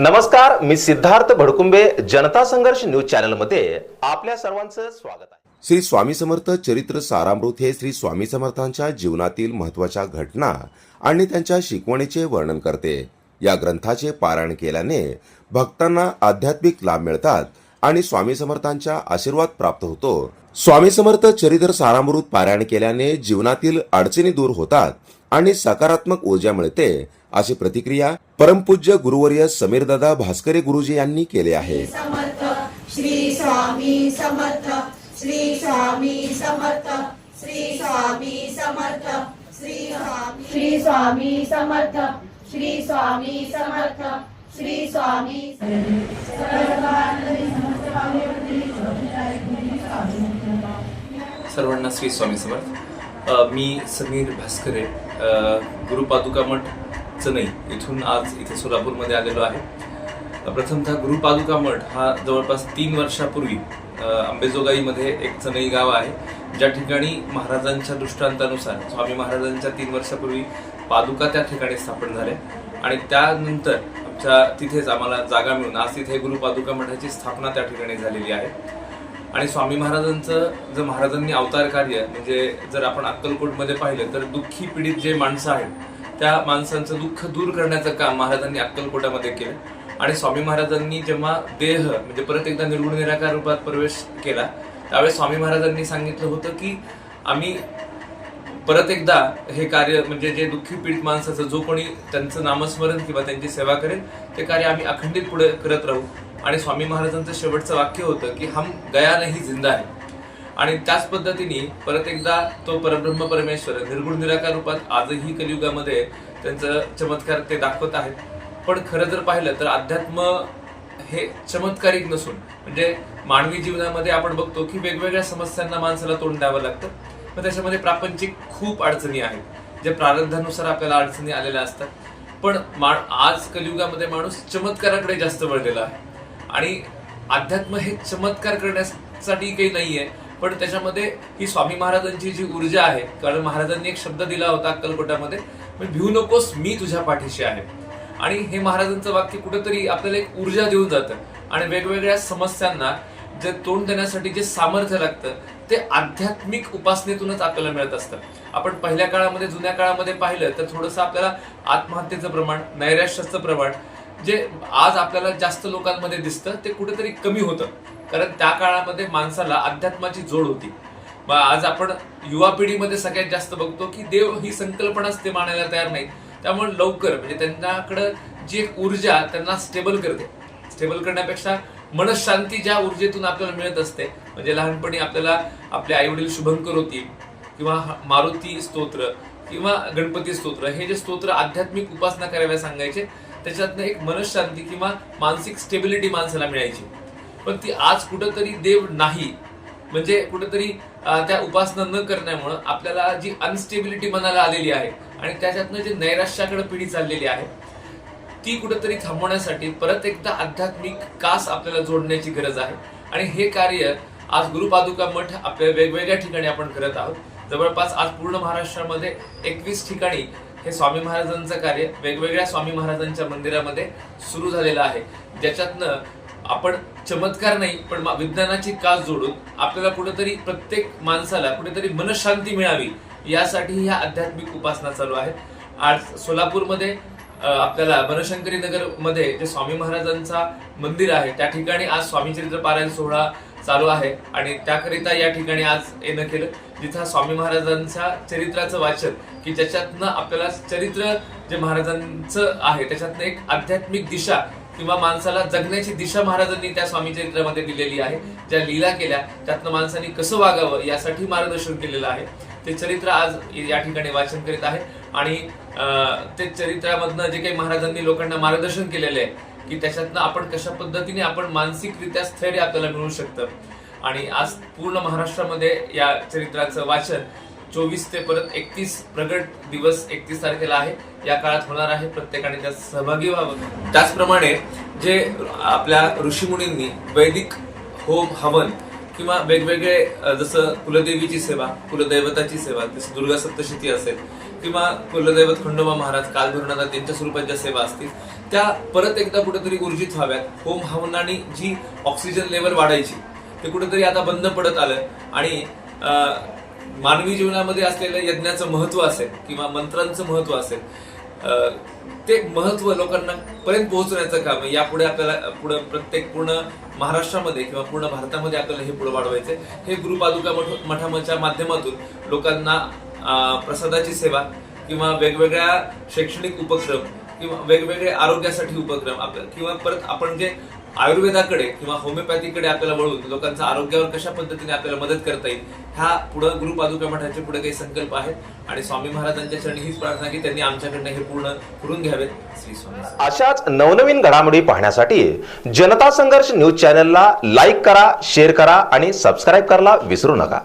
नमस्कार मी सिद्धार्थ भडकुंबे जनता संघर्ष न्यूज चॅनलमध्ये आपल्या सर्वांचं स्वागत आहे. श्री स्वामी समर्थ चरित्र सारामृत हे श्री स्वामी समर्थांच्या जीवनातील महत्त्वाच्या घटना आणि त्यांच्या शिकवणीचे वर्णन करते. या ग्रंथाचे पारायण केल्याने भक्तांना आध्यात्मिक लाभ मिळतात आणि स्वामी समर्थांच्या आशीर्वाद प्राप्त होतो. स्वामी समर्थ चरित्र सारामृत पारायण केल्याने जीवनातील अडचणी दूर होतात आणि सकारात्मक ऊर्जा मिळते अशी प्रतिक्रिया परमपूज्य गुरुवर्य समीरदादा भास्करे गुरुजी यांनी केले आहे. समर्थ श्री स्वामी समर्थ श्री स्वामी समर्थ श्री स्वामी समर्थ श्री स्वामी श्री स्वामी समर्थ श्री स्वामी समर्थ श्री स्वामी सर्वांना श्री स्वामी समर्थ. मी समीर भास्करे. गुरुपादुका मठ चनई इथून आज इथे सोलापूरमध्ये आलेलो आहे. प्रथमतः गुरुपादुका मठ हा जवळपास तीन वर्षापूर्वी आंबेजोगाईमध्ये अंबेजोगाईमध्ये एक चनई गाव आहे ज्या ठिकाणी महाराजांच्या दृष्टांतानुसार स्वामी महाराजांच्या तीन वर्षापूर्वी पादुका त्या ठिकाणी स्थापन झाल्या. आणि त्यानंतर आमच्या तिथेच आम्हाला जागा मिळून आज तिथे गुरुपादुका मठाची स्थापना त्या ठिकाणी झालेली आहे. आणि स्वामी महाराजांचं जर महाराजांनी अवतार कार्य म्हणजे जर आपण अक्कलकोटमध्ये पाहिलं तर दुःखी पीडित जे माणसं आहेत त्या माणसांचं दुःख दूर करण्याचं काम महाराजांनी अक्कलकोटामध्ये केलं. आणि स्वामी महाराजांनी जेव्हा देह म्हणजे परत एकदा निर्गुण निराकार रूपात प्रवेश केला त्यावेळेस स्वामी महाराजांनी सांगितलं होतं की आम्ही परत एकदा हे कार्य म्हणजे जे दुःखी पीडित माणसाचं जो कोणी त्यांचं नामस्मरण किंवा त्यांची सेवा करेल ते कार्य आम्ही अखंडित पुढे करत राहू. आणि स्वामी महाराजांचं शेवटचं वाक्य होतं की हम गया नाही जिंदा आहे आणि त्याच पद्धतीने परत एकदा तो परब्रह्म परमेश्वर निर्गुण निराकार रूपात आजही कलियुगामध्ये त्यांचं चमत्कार ते दाखवत आहेत. पण खरं जर पाहिलं तर अध्यात्म हे चमत्कारिक नसून म्हणजे मानवी जीवनामध्ये आपण बघतो की वेगवेगळ्या समस्यांना माणसाला तोंड द्यावं लागतं. पण त्याच्यामध्ये प्रापंचिक खूप अडचणी आहेत जे प्रारब्धानुसार आपल्याला अडचणी आलेल्या असतात. पण मा आज कलियुगामध्ये माणूस चमत्काराकडे जास्त वळलेला आहे. आणि अध्यात्म हे चमत्कार करण्यासाठी काही नाहीये पण त्याच्यामध्ये ही स्वामी महाराजांची जी ऊर्जा आहे कारण महाराजांनी एक शब्द दिला होता अक्कलकोटामध्ये भिऊ भिवू नकोस मी तुझ्या पाठीशी आहे. आणि हे महाराजांचं वाक्य कुठेतरी आपल्याला एक ऊर्जा देऊन जातं. आणि वेगवेगळ्या समस्यांना जे तोंड देण्यासाठी जे सामर्थ्य लागतं ते आध्यात्मिक उपासनेतूनच आपल्याला मिळत असतं. आपण पहिल्या काळामध्ये जुन्या काळामध्ये पाहिलं तर थोडंसं आपल्याला आत्महत्येचं प्रमाण नैराश्याचं प्रमाण जे आज आपल्याला जास्त लोकांमध्ये दिसतं ते कुठेतरी कमी होतं. कारण त्या काळामध्ये माणसाला अध्यात्माची जोड होती. मग आज आपण युवा पिढीमध्ये सगळ्यात जास्त बघतो की देव ही संकल्पनाच ते मानायला तयार नाही त्यामुळे लवकर म्हणजे त्यांच्याकडं जी एक ऊर्जा त्यांना स्टेबल करते. स्टेबल करण्यापेक्षा मनशांती ज्या ऊर्जेतून आपल्याला मिळत असते म्हणजे लहानपणी आपल्याला आपले आई वडील शुभंकर होती किंवा मारुती स्तोत्र किंवा गणपती स्तोत्र हे जे स्तोत्र आध्यात्मिक उपासना करायला सांगायचे त्याच्यातनं एक मनशांती किंवा मानसिक स्टेबिलिटी माणसाला मिळायची. पण ती आज कुठंतरी देव नाही. म्हणजे कुठंतरी त्या उपासना न करण्यामुळं आपल्याला जी अनस्टेबिलिटी मनाला आलेली आहे आणि त्याच्यातनं जे नैराश्याकडे पिढी चाललेली आहे ती कुठंतरी थांबवण्यासाठी परत एकदा आध्यात्मिक कास आपल्याला जोडण्याची गरज आहे. आणि हे कार्य आज गुरुपादुका मठ आपल्या वेगवेगळ्या ठिकाणी आपण करत आहोत. जवळपास आज पूर्ण महाराष्ट्रामध्ये एकवीस ठिकाणी हे स्वामी महाराजांचं कार्य वेगवेगळ्या स्वामी महाराजांच्या मंदिरामध्ये सुरू झालेलं आहे. ज्याच्यातनं आपण चमत्कार नाही पण विज्ञानाची कास जोडून आपल्याला कुठेतरी प्रत्येक माणसाला कुठेतरी मनशांती मिळावी यासाठी ह्या आध्यात्मिक उपासना चालू आहेत. आज सोलापूरमध्ये आपल्याला बनशंकरी नगरमध्ये जे स्वामी महाराजांचा मंदिर आहे त्या ठिकाणी आज स्वामी चरित्र पारायण सोहळा चालू आहे. आणि त्याकरिता या ठिकाणी आज येणं केलं जिथं स्वामी महाराजांच्या चरित्राचं वाचन की ज्याच्यातनं आपल्याला चरित्र जे महाराजांचं आहे त्याच्यातनं एक आध्यात्मिक दिशा किंवा माणसाला जगण्याची दिशा महाराजांनी त्या स्वामी चरित्रामध्ये दिलेली आहे ज्या लीला केल्या त्यातनं माणसांनी कसं वागावं यासाठी मार्गदर्शन केलेलं आहे. ते चरित्र आज या ठिकाणी वाचन करीत आहे आणि ते चरित्रामधनं जे काही महाराजांनी लोकांना मार्गदर्शन केलेलं आहे की त्याच्यातनं आपण कशा पद्धतीने आपण मानसिकरित्या स्थैर्य आपल्याला मिळू शकतं. आणि आज पूर्ण महाराष्ट्रामध्ये या चरित्राचं वाचन चोवीस ते परत एकतीस प्रगट दिवस एकतीस तारखेला आहे. या काळात होणार आहे. प्रत्येकाने त्यात सहभागी व्हावं. त्याचप्रमाणे जे आपल्या ऋषीमुनींनी वैदिक होम हवन किंवा वेगवेगळे जसं कुलदेवीची सेवा कुलदैवताची सेवा जसं दुर्गा सप्तशती असेल किंवा कुलदैवत खंडोबा महाराज कालभैरवनाथ त्यांच्या स्वरूपात ज्या सेवा असतील त्या परत एकदा कुठेतरी ऊर्जित व्हाव्यात. होम हवनाने जी ऑक्सिजन लेवल वाढायची ते कुठेतरी आता बंद पडत आलं. आणि मानवी जीवनामध्ये असलेलं यज्ञाचं महत्त्व असेल किंवा मंत्रांचं महत्त्व असेल ते महत्त्व लोकांना पर्यंत पोहोचण्याचं काम आहे. यापुढे आपल्याला पुढे प्रत्येक पूर्ण महाराष्ट्रामध्ये किंवा पूर्ण भारतामध्ये आपल्याला हे पुढे वाढवायचे हे गुरु पादुका मठ माध्यमातून लोकांना प्रसादाची सेवा किंवा वेगवेगळ्या शैक्षणिक उपक्रम किंवा वेगवेगळे आरोग्यासाठी उपक्रम आपल्या किंवा परत आपण जे आयुर्वेदाकडे किंवा होमिओपॅथीकडे आपल्याला वळून लोकांचं आरोग्यावर कशा पद्धतीने आपल्याला मदत करता येईल ह्या पुढे गुरु पादुका मठाचे पुढे काही संकल्प आहेत. आणि स्वामी महाराजांच्या चरणी हीच प्रार्थना की त्यांनी आमच्याकडनं हे पूर्ण करून घ्यावेत. श्री स्वामी अशाच नवनवीन घडामोडी पाहण्यासाठी जनता संघर्ष न्यूज चॅनलला लाईक करा शेअर करा आणि सबस्क्राईब करायला विसरू नका.